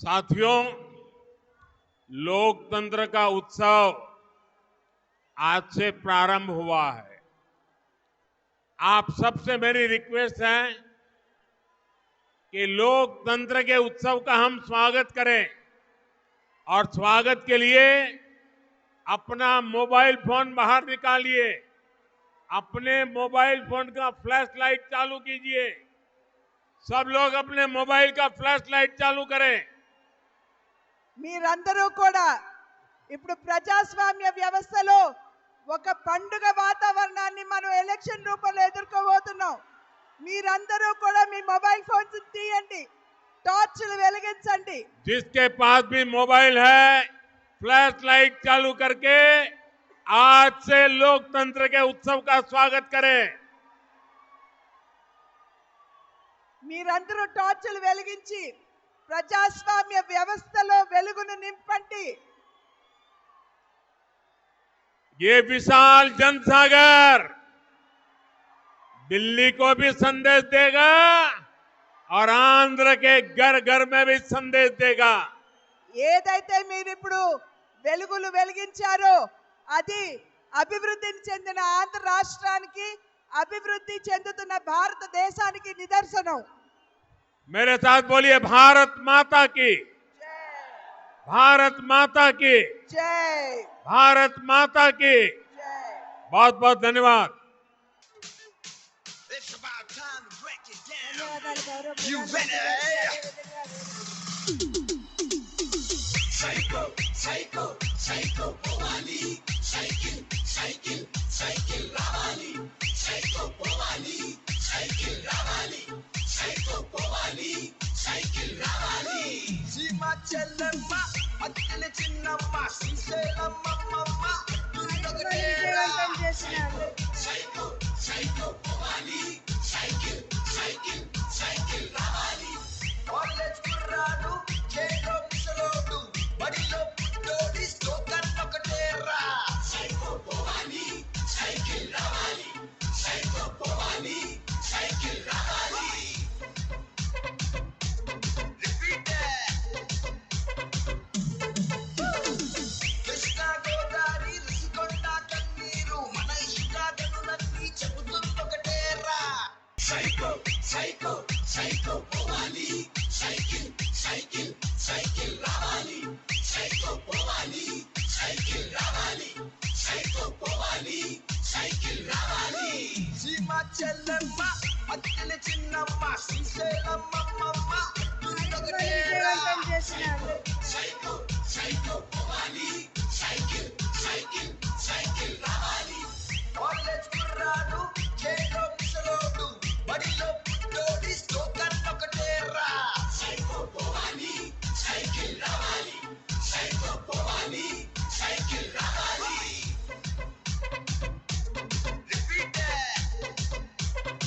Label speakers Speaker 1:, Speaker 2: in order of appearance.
Speaker 1: साथियों, लोकतंत्र का उत्सव आज से प्रारंभ हुआ है। आप सबसे मेरी रिक्वेस्ट है कि लोकतंत्र के उत्सव का हम स्वागत करें और स्वागत के लिए अपना मोबाइल फ़ोन बाहर निकालिए, अपने मोबाइल फ़ोन का फ्लैश लाइट चालू कीजिए। सब लोग अपने मोबाइल का फ्लैश लाइट चालू करें।
Speaker 2: మీరందరూ కూడా ఇప్పుడు ప్రజాస్వామ్య వ్యవస్థలో ఒక పండుగ వాతావరణాన్ని మనం ఎలక్షన్ రూపంలో ఎదుర్కోబోతున్నాం మీరందరూ కూడా మీ మొబైల్ ఫోన్స్ తీయండి టార్చ్లు వెలిగించండి
Speaker 1: जिसके पास भी मोबाइल है फ्लैश लाइट चालू करके आज से लोकतंत्र के उत्सव का स्वागत करें
Speaker 2: మీరందరూ టార్చ్లు వెలిగించి ప్రజాస్వామ్య వ్యవస్థలో వెలుగును నింపండి
Speaker 1: ये विशाल जनसागर दिल्ली को भी संदेश देगा और आंध्र के घर घर में भी संदेश देगा
Speaker 2: ఏదైతే మీరు ఇప్పుడు వెలుగులు వెలిగించారో అది అభివృద్ధిని చెందిన ఆంధ్ర రాష్ట్రానికి అభివృద్ధి చెందుతున్న భారతదేశానికి నిదర్శనం
Speaker 1: मेरे साथ बोलिए भारत माता की। भारत माता की। भारत माता की। बहुत बहुत धन्यवाद।
Speaker 3: చెల్లెమ్మ అక్కల చిన్నమ్మ శ్రీశైలమ్మమ్మ సైకిల్ సైకిల్ సైకిల్ పోవాలి. సైకిల్ సైకిల్ సైకిల్ రావాలి. సైకిల్ పోవాలి సైకిల్ రావాలి. సైకిల్ పోవాలి సైకిల్ రావాలి. సీమ చెల్లెమ్మ అక్కల చిన్నమ్మ శ్రీశైలమ్మమ్మ